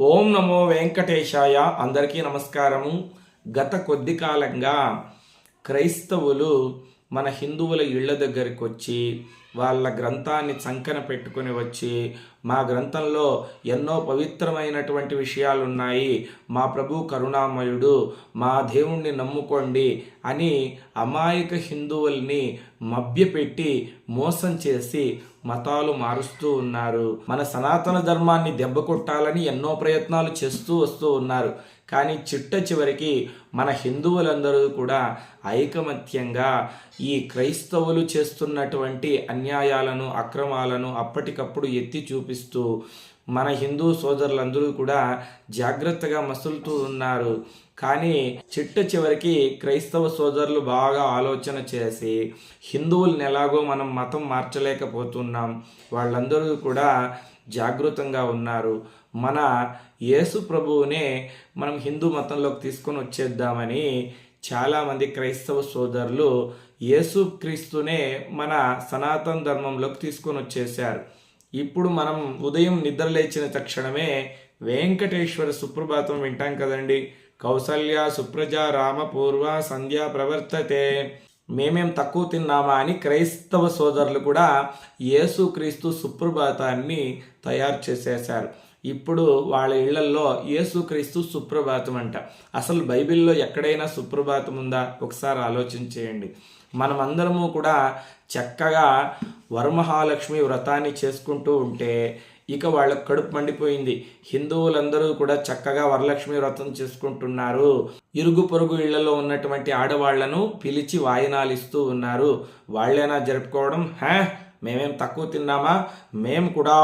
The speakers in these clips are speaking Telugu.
ఓం నమో వెంకటేశాయ. అందరికీ నమస్కారము. గత కొద్ది కాలంగా క్రైస్తవులు మన హిందువుల ఇళ్ళ దగ్గరికి వచ్చి వాళ్ళ గ్రంథాన్ని చంకన పెట్టుకుని వచ్చి మా గ్రంథంలో ఎన్నో పవిత్రమైనటువంటి విషయాలు ఉన్నాయి మా ప్రభు కరుణామయుడు మా దేవుణ్ణి నమ్ముకోండి అని అమాయక హిందువుల్ని మభ్యపెట్టి మోసం చేసి మతాలు మారుస్తూ ఉన్నారు. మన సనాతన ధర్మాన్ని దెబ్బ కొట్టాలని ఎన్నో ప్రయత్నాలు చేస్తూ వస్తూ ఉన్నారు. కానీ చిట్ట చివరికి మన హిందువులందరూ కూడా ఐకమత్యంగా ఈ క్రైస్తవులు చేస్తున్నటువంటి అన్ని అన్యాయాలను అక్రమాలను అప్పటికప్పుడు ఎత్తి చూపిస్తూ మన హిందూ సోదరులందరూ కూడా జాగ్రత్తగా మసులుతూ ఉన్నారు. కానీ చిట్ట చివరికి క్రైస్తవ సోదరులు బాగా ఆలోచన చేసి హిందువుల్ని ఎలాగో మనం మతం మార్చలేకపోతున్నాం. వాళ్ళందరూ కూడా జాగృతంగా ఉన్నారు. మన యేసు ప్రభువునే మనం హిందూ మతంలోకి తీసుకొని వచ్చేద్దామని చాలామంది క్రైస్తవ సోదరులు యేసు క్రీస్తునే మన సనాతన ధర్మంలోకి తీసుకొని వచ్చేసారు ఇప్పుడు మనం ఉదయం నిద్ర లేచిన తక్షణమే వెంకటేశ్వర సుప్రభాతం వింటాం కదండి. కౌసల్య సుప్రజ రామ పూర్వ సంధ్య ప్రవర్తతే. మేమేం తక్కువ తిన్నామా అని క్రైస్తవ సోదరులు కూడా యేసుక్రీస్తు సుప్రభాతాన్ని తయారు చేసేశారు. ఇప్పుడు వాళ్ళ ఇళ్ళల్లో యేసుక్రీస్తు సుప్రభాతం అంట అసలు బైబిల్లో ఎక్కడైనా సుప్రభాతం ఉందా ఒకసారి ఆలోచన చేయండి. మనమందరము కూడా చక్కగా వరమహాలక్ష్మి వ్రతాన్ని చేసుకుంటూ ఉంటే ఇక వాళ్ళ కడుపు మండిపోయింది. హిందువులందరూ కూడా చక్కగా వరలక్ష్మి వ్రతం చేసుకుంటున్నారు. ఇరుగు పొరుగు ఇళ్ళలో ఉన్నటువంటి ఆడవాళ్ళను పిలిచి వాయినాలిస్తూ ఉన్నారు. వాళ్ళైనా జరుపుకోవడం హా? మేమేం తక్కువ తిన్నామా? మేము కూడా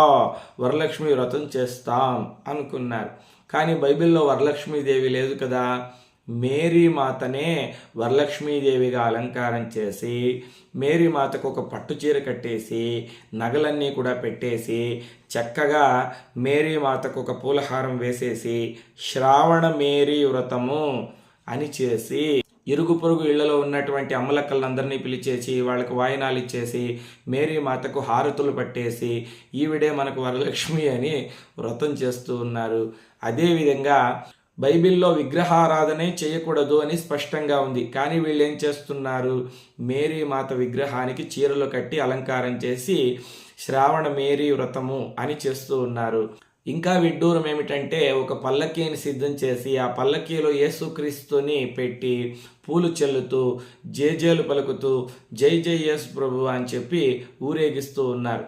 వరలక్ష్మి వ్రతం చేస్తాం అనుకున్నారు. కానీ బైబిల్లో వరలక్ష్మీదేవి లేదు కదా. మేరీ మాతనే వరలక్ష్మీదేవిగా అలంకారం చేసి మేరీ మాతకు ఒక పట్టు చీర కట్టేసి నగలన్నీ కూడా పెట్టేసి చక్కగా మేరీ మాతకు ఒక పూలహారం వేసేసి శ్రావణ మేరీ వ్రతము అని చేసి ఇరుగు పొరుగు ఇళ్ళలో ఉన్నటువంటి అమ్మలక్కలందరినీ పిలిచేసి వాళ్ళకు వాయినాలు ఇచ్చేసి మేరీ మాతకు హారతులు పట్టేసి ఈవిడే మనకు వరలక్ష్మి అని వ్రతం చేస్తూ ఉన్నారు. అదేవిధంగా బైబిల్లో విగ్రహారాధనే చేయకూడదు అని స్పష్టంగా ఉంది. కానీ వీళ్ళు ఏం చేస్తున్నారు? మేరీ మాత విగ్రహానికి చీరలు కట్టి అలంకారం చేసి శ్రావణ మేరీ వ్రతము అని చేస్తూ ఉన్నారు. ఇంకా విడ్డూరం ఏమిటంటే ఒక పల్లకీని సిద్ధం చేసి ఆ పల్లకీలో యేసుక్రీస్తుని పెట్టి పూలు చెల్లుతూ జేజేలు పలుకుతూ జై జై యేసు ప్రభు అని చెప్పి ఊరేగిస్తూ ఉన్నారు.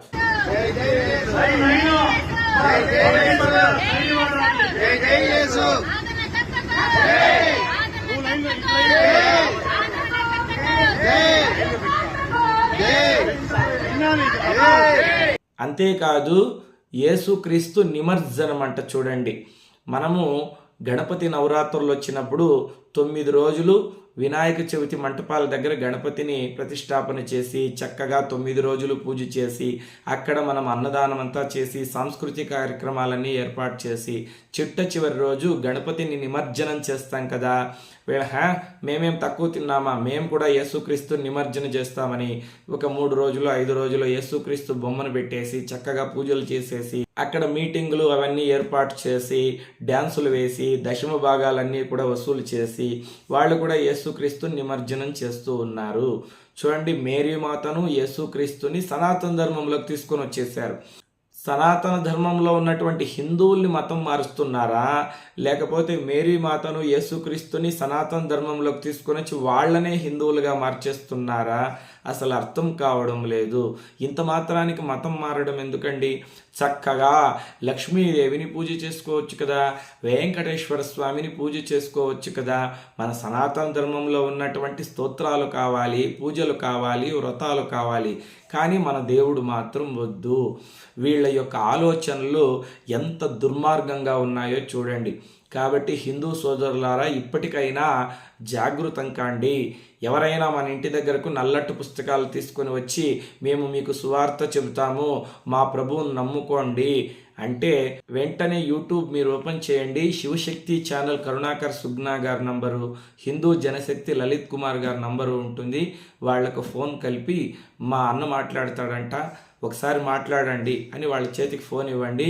అంతేకాదు యేసుక్రీస్తు నిమజ్జనం అంట చూడండి. మనము గణపతి నవరాత్రులు వచ్చినప్పుడు తొమ్మిది రోజులు వినాయక చవితి మంటపాల దగ్గర గణపతిని ప్రతిష్టాపన చేసి చక్కగా తొమ్మిది రోజులు పూజ చేసి అక్కడ మనం అన్నదానం అంతా చేసి సాంస్కృతిక కార్యక్రమాలన్నీ ఏర్పాటు చేసి చిట్ట చివరి రోజు గణపతిని నిమజ్జనం చేస్తాం కదా. హా మేమేం తక్కువ తిన్నామా? మేము కూడా యేసుక్రీస్తు నిమజ్జన చేస్తామని ఒక మూడు రోజులు ఐదు రోజులు యేసుక్రీస్తు బొమ్మను పెట్టేసి చక్కగా పూజలు చేసేసి అక్కడ మీటింగులు అవన్నీ ఏర్పాటు చేసి డ్యాన్సులు వేసి దశమ భాగాలన్నీ కూడా వసూలు చేసి వాళ్ళు కూడా యేసుక్రీస్తు నిమజ్జనం చేస్తూ ఉన్నారు. చూడండి మేరీ మాతను యేసుక్రీస్తుని సనాతన ధర్మంలోకి తీసుకొని వచ్చేసారు సనాతన ధర్మంలో ఉన్నటువంటి హిందువుల్ని మతం మారుస్తున్నారా? లేకపోతే మేరీ మాతను యేసుక్రీస్తుని సనాతన ధర్మంలోకి తీసుకొని వచ్చి వాళ్ళనే హిందువులుగా మార్చేస్తున్నారా? అసలు అర్థం కావడం లేదు. ఇంత మాత్రానికి మతం మారడం ఎందుకండి? చక్కగా లక్ష్మీదేవిని పూజ చేసుకోవచ్చు కదా వెంకటేశ్వర స్వామిని పూజ చేసుకోవచ్చు కదా. మన సనాతన ధర్మంలో ఉన్నటువంటి స్తోత్రాలు కావాలి పూజలు కావాలి వ్రతాలు కావాలి. కానీ మన దేవుడు మాత్రం వద్దు. వీళ్ళ యొక్క ఆలోచనలు ఎంత దుర్మార్గంగా ఉన్నాయో చూడండి. కాబట్టి హిందూ సోదరులారా ఇప్పటికైనా జాగృతం కాండి. ఎవరైనా మన ఇంటి దగ్గరకు నల్లట్టు పుస్తకాలు తీసుకొని వచ్చి మేము మీకు సువార్త చెబుతాము మా ప్రభువుని నమ్ముకోండి అంటే వెంటనే యూట్యూబ్ మీరు ఓపెన్ చేయండి. శివశక్తి ఛానల్ కరుణాకర్ సుగ్నా గారి నంబరు హిందూ జనశక్తి లలిత్ కుమార్ గారి నంబరు ఉంటుంది. వాళ్ళకు ఫోన్ కలిపి మా అన్న మాట్లాడతాడంట ఒకసారి మాట్లాడండి అని వాళ్ళ చేతికి ఫోన్ ఇవ్వండి.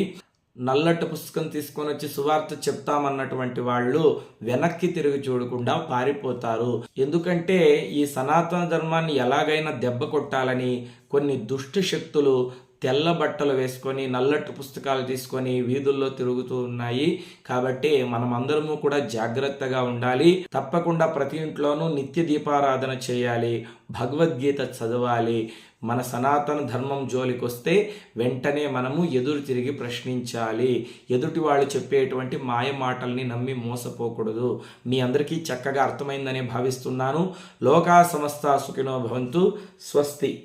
నల్లటి పుస్తకం తీసుకొని వచ్చి సువార్త చెప్తామన్నటువంటి వాళ్ళు వెనక్కి తిరిగి చూడకుండా పారిపోతారు. ఎందుకంటే ఈ సనాతన ధర్మాన్ని ఎలాగైనా దెబ్బ కొట్టాలని కొన్ని దుష్ట శక్తులు తెల్ల బట్టలు వేసుకొని నల్లటి పుస్తకాలు తీసుకొని వీధుల్లో తిరుగుతూ ఉన్నాయి. కాబట్టి మనం అందరము కూడా జాగ్రత్తగా ఉండాలి. తప్పకుండా ప్రతి ఇంట్లోనూ నిత్య దీపారాధన చేయాలి. భగవద్గీత చదవాలి. మన సనాతన ధర్మం జోలికొస్తే వెంటనే మనము ఎదురు తిరిగి ప్రశ్నించాలి. ఎదుటి వాళ్ళు చెప్పేటువంటి మాయ మాటల్ని నమ్మి మోసపోకూడదు. మీ అందరికీ చక్కగా అర్థమైందని భావిస్తున్నాను. లోకా సమస్త సుఖినో భవంతు. స్వస్తి.